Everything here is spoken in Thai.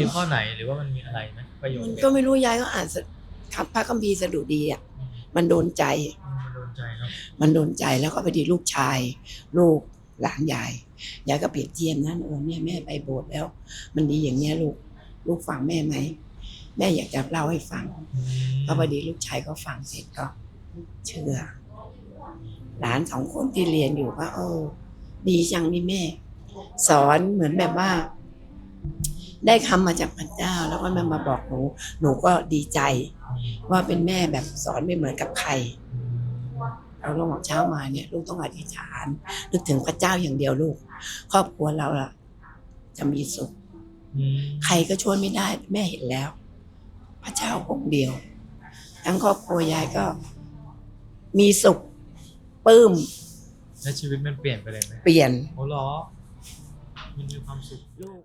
มีข้อไหนหรือว่ามันมีอะไรไหมประโยชมัน์นเนี่ยก็ไม่รู้ยายก็อ่านสะคำพระคัมภีร์สดุดีอะอืมมันโดนใจ มันโดนใจเนาะมันโดนใจแล้วก็พอดีลูกชาย ลูกหลานยายยายก็เปรียบเทียบนั่นเออเนี่ยแม่ไปโบสถ์แล้ว มันดีอย่างเนี้ยลูกลูกฟังแม่ไหมแม่อยากจะเล่าให้ฟังอืมก็พอดีลูกชายก็ฟังเสร็จก็ เชื่อหลานสองคนที่เรียนอยู่ก็เออ ดีจังนี่แม่ สอนเหมือนแบบว่า ได้คำมาจากพระเจ้า แล้วก็มามาบอกหนู หนูก็ดีใจ ว่าเป็นแม่แบบสอนไม่เหมือนกับใครเราลงเช้ามาเนี่ย ลูกต้องอธิษฐาน นึกถึงพระเจ้าอย่างเดียวลูก ครอบครัวเราล่ะ จะมีสุขอืมใครก็ช่วยไม่ได้ แม่เห็นแล้ว พระเจ้าองค์เดียว ทั้งครอบครัวยายก็ มีสุขปลื้มแล้วชีวิตมันเปลี่ยนไปเลยไหมเปลี่ยนโอ้เหรอมันมีความสุขลูก